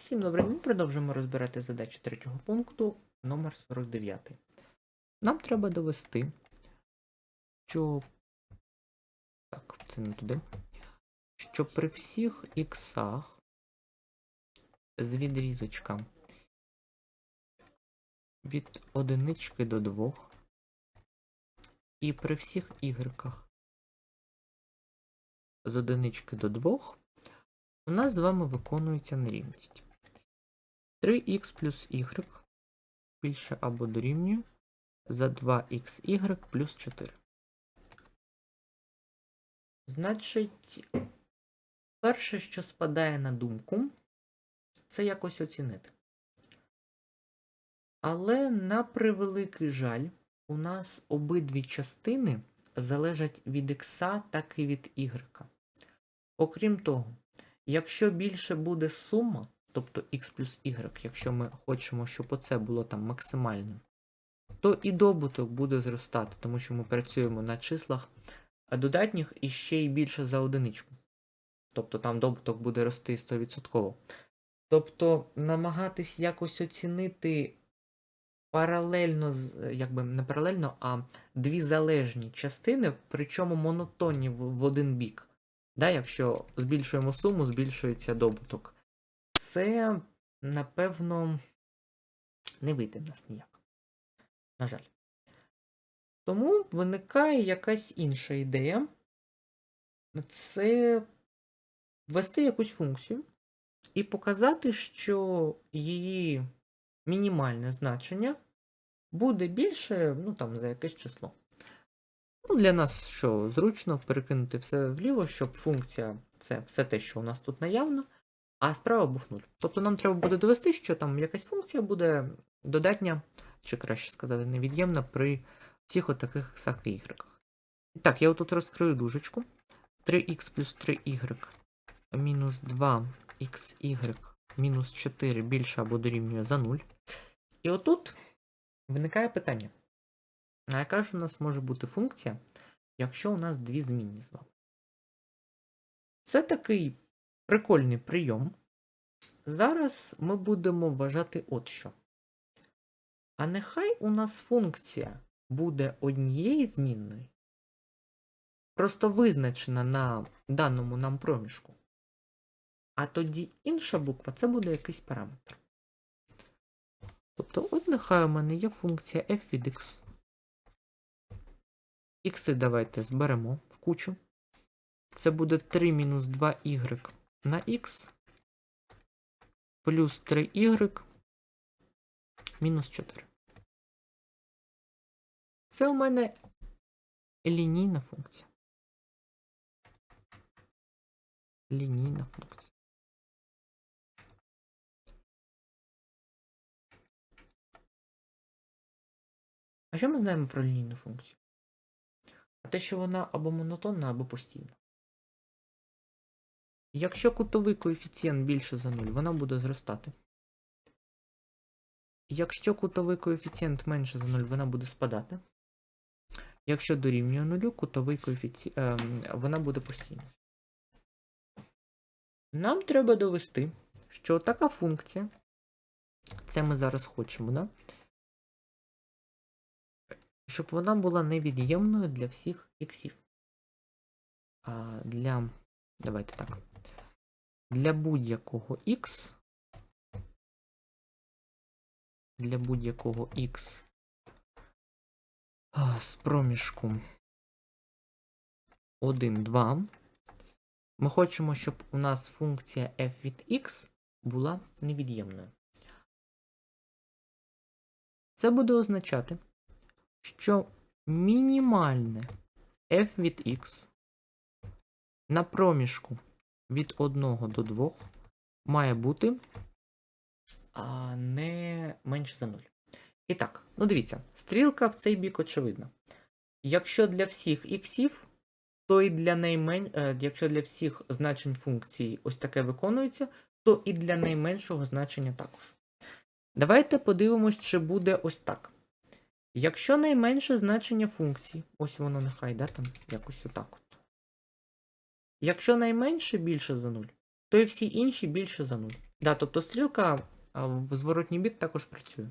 Всім добрий день, продовжуємо розбирати задачі третього пункту номер 49. Нам треба довести, що. Так, це не туди. Що при всіх іксах з відрізочка від одинички до двох і при всіх ігреках з одинички до двох у нас з вами виконується нерівність. 3х плюс y більше або дорівнює за 2xy плюс 4. Значить, перше, що спадає на думку, це якось оцінити. Але на превеликий жаль, у нас обидві частини залежать від х, так і від y. Окрім того, якщо більше буде сума, тобто x плюс y, якщо ми хочемо, щоб оце було там максимальним, то і добуток буде зростати, тому що ми працюємо на числах додатніх і ще й більше за одиничку. Тобто там добуток буде рости 100%. Тобто намагатись якось оцінити паралельно, якби не паралельно, а дві залежні частини, причому монотонні в один бік. Да, якщо збільшуємо суму, збільшується добуток. Це, напевно, не вийде в нас ніяк. На жаль. Тому виникає якась інша ідея. Це ввести якусь функцію і показати, що її мінімальне значення буде більше, ну там, за якесь число. Ну, для нас що зручно перекинути все вліво, щоб функція це все те, що у нас тут наявно, а справа був 0. Тобто нам треба буде довести, що там якась функція буде додатня, чи краще сказати, невід'ємна при всіх отаких іксах і. І так, я отут розкрию дужечку. 3х плюс 3y мінус 2xy мінус 4 більше або дорівнює за 0. І отут виникає питання. А яка ж у нас може бути функція, якщо у нас дві змінні з вами? Це такий прикольний прийом. Зараз ми будемо вважати от що. А нехай у нас функція буде однієї змінної, просто визначена на даному нам проміжку. А тоді інша буква це буде якийсь параметр. Тобто, от нехай у мене є функція f від x. Ікси давайте зберемо в кучу. Це буде 3 мінус 2y на x плюс 3y мінус 4. Це у мене лінійна функція. Лінійна функція. А що ми знаємо про лінійну функцію? А те, що вона або монотонна, або постійна. Якщо кутовий коефіцієнт більше за 0, вона буде зростати. Якщо кутовий коефіцієнт менше за 0, вона буде спадати. Якщо дорівнює 0, кутовий коефіцієнт ем, вона буде постійна. Нам треба довести, що така функція, це ми зараз хочемо, да? щоб вона була невід'ємною для всіх іксів. Для. Давайте так. Для будь-якого x. Для будь-якого x з проміжку 1, 2. Ми хочемо, щоб у нас функція f від x була невід'ємною. Це буде означати, що мінімальне f від x на проміжку від 1 до 2 має бути а, не менше за 0. І так, ну дивіться, стрілка в цей бік очевидна. Якщо для всіх іксів, то і для наймен... е, якщо для всіх значень функції ось таке виконується, то і для найменшого значення також. Давайте подивимось, чи буде ось так. Якщо найменше значення функції, ось воно нехай, да, там якось отак от. Якщо найменше більше за 0, то і всі інші більше за 0. Да, тобто стрілка в зворотній бік також працює.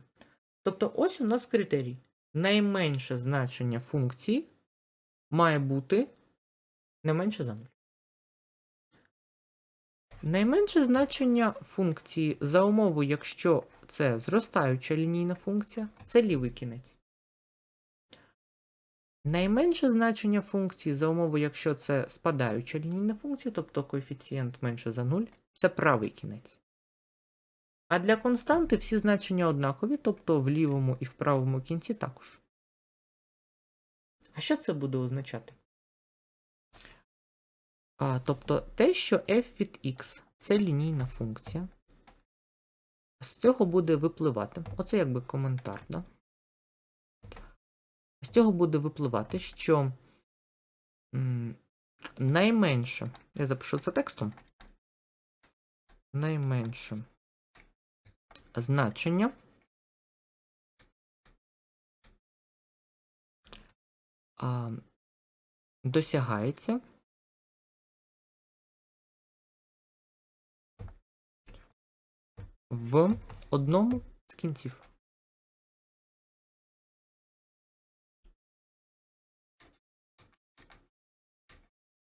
Тобто, ось у нас критерій. Найменше значення функції має бути не менше за 0. Найменше значення функції за умови, якщо це зростаюча лінійна функція, це лівий кінець. Найменше значення функції за умови, якщо це спадаюча лінійна функція, тобто коефіцієнт менше за 0, це правий кінець. А для константи всі значення однакові, тобто в лівому і в правому кінці також. А що це буде означати? А, тобто те, що f від x це лінійна функція. З цього буде випливати. Оце якби коментар, да? З цього буде випливати, що найменше, я запишу це текстом. Найменше значення а, досягається в одному з кінців.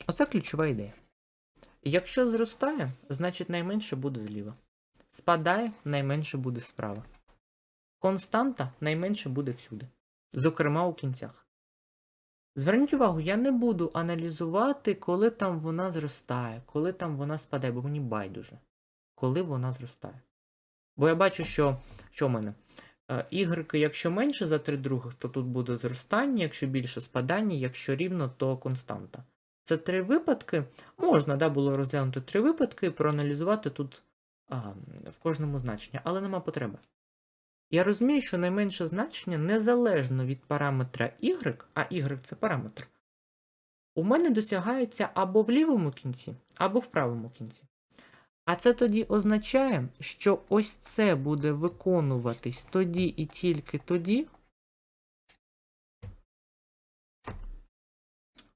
Оце ключова ідея. Якщо зростає, значить найменше буде зліва. Спадає, найменше буде справа. Константа найменше буде всюди. Зокрема у кінцях. Зверніть увагу, я не буду аналізувати, коли там вона зростає, коли там вона спадає, бо мені байдуже. Коли вона зростає. Бо я бачу, що що в мене? Е, Ігрики, якщо менше за 3 других, то тут буде зростання, якщо більше спадання, якщо рівно, то константа. Це три випадки. Можна да, було розглянути три випадки, проаналізувати тут а, в кожному значенні, але нема потреби. Я розумію, що найменше значення незалежно від параметра y, а y це параметр, у мене досягається або в лівому кінці, або в правому кінці. А це тоді означає, що ось це буде виконуватись тоді і тільки тоді,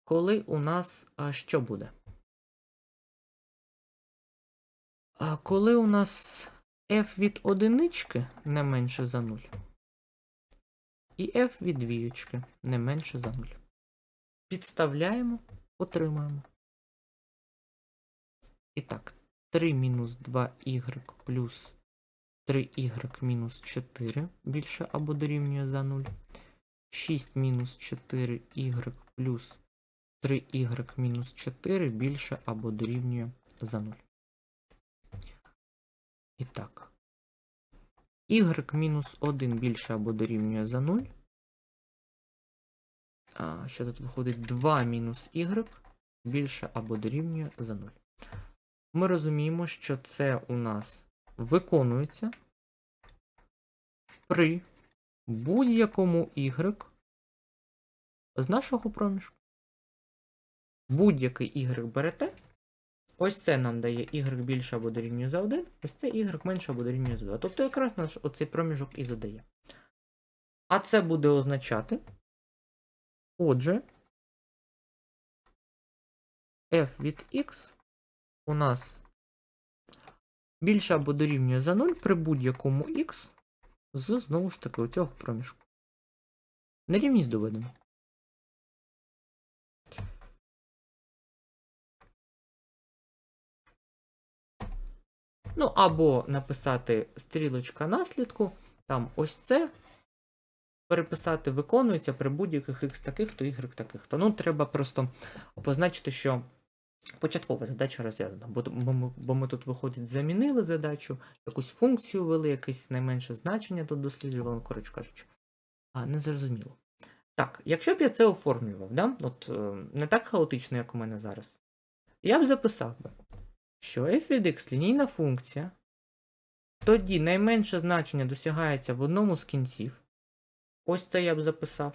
коли у нас а, що буде? А коли у нас f від одинички не менше за 0, і f від двієчки не менше за 0. Підставляємо, отримаємо. І так, 3 мінус 2y плюс 3y мінус 4 більше або дорівнює за 0. 6 мінус 4y плюс 3y мінус 4 більше або дорівнює за 0. І так. y мінус 1 більше або дорівнює за 0. А, що тут виходить? 2 мінус y більше або дорівнює за 0. Ми розуміємо, що це у нас виконується при будь-якому y з нашого проміжку. Будь-який y берете. Ось це нам дає y більше або дорівнює за 1, ось це y менше або дорівнює за 2. Тобто якраз наш оцей проміжок і задає. А це буде означати. Отже, f від x у нас більше або дорівнює за 0 при будь-якому x з, знову ж таки, цього проміжку. Нерівність доведено. Ну, або написати стрілочка наслідку, там ось це. Переписати виконується при будь-яких x таких, то y таких. То ну, треба просто позначити, що початкова задача розв'язана. Бо, бо, ми, бо ми тут, виходить, замінили задачу, якусь функцію ввели, якесь найменше значення тут досліджували, ну, коротше кажучи. А, не зрозуміло. Так, якщо б я це оформлював, да? От, е, не так хаотично, як у мене зараз, я б записав би що f від x лінійна функція, тоді найменше значення досягається в одному з кінців. Ось це я б записав.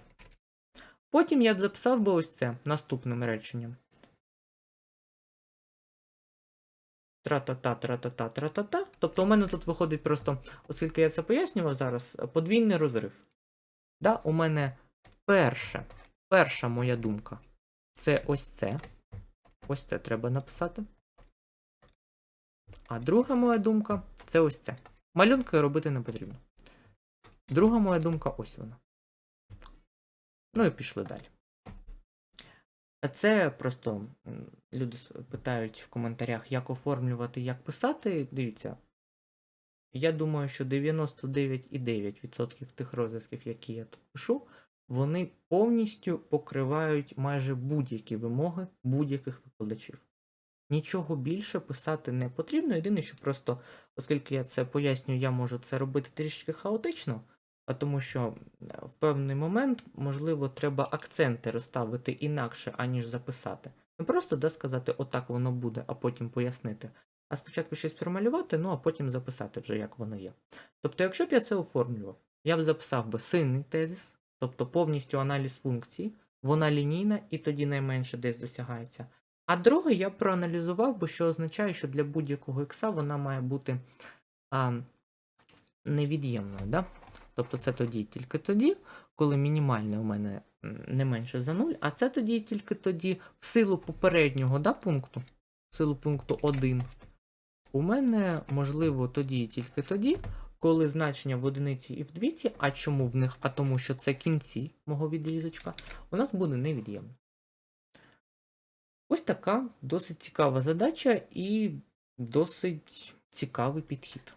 Потім я б записав би ось це наступним реченням. Тра-та-та, тра-та-та, тра-та-та. Тобто у мене тут виходить просто, оскільки я це пояснював зараз, подвійний розрив. Да, У мене перша, перша моя думка це ось це. Ось це треба написати. А друга моя думка це ось це. Малюнки робити не потрібно. Друга моя думка ось вона. Ну і пішли далі. А Це просто люди питають в коментарях, як оформлювати, як писати. Дивіться. Я думаю, що 99,9% тих розв'язків, які я тут пишу, вони повністю покривають майже будь-які вимоги будь-яких викладачів. Нічого більше писати не потрібно. Єдине, що просто, оскільки я це пояснюю, я можу це робити трішки хаотично, а тому що в певний момент, можливо, треба акценти розставити інакше, аніж записати. Не просто да, сказати, отак воно буде, а потім пояснити. А спочатку щось промалювати, ну а потім записати вже, як воно є. Тобто, якщо б я це оформлював, я б записав би синний тезис, тобто повністю аналіз функцій, вона лінійна і тоді найменше десь досягається. А друге, я проаналізував би, що означає, що для будь-якого ікса вона має бути а, невід'ємною. Да? Тобто це тоді тільки тоді, коли мінімальне у мене не менше за 0, а це тоді тільки тоді, в силу попереднього да, пункту, в силу пункту 1, у мене можливо тоді і тільки тоді, коли значення в одиниці і в двійці, а чому в них? А тому що це кінці мого відрізочка, у нас буде невід'ємно. Ось така досить цікава задача і досить цікавий підхід.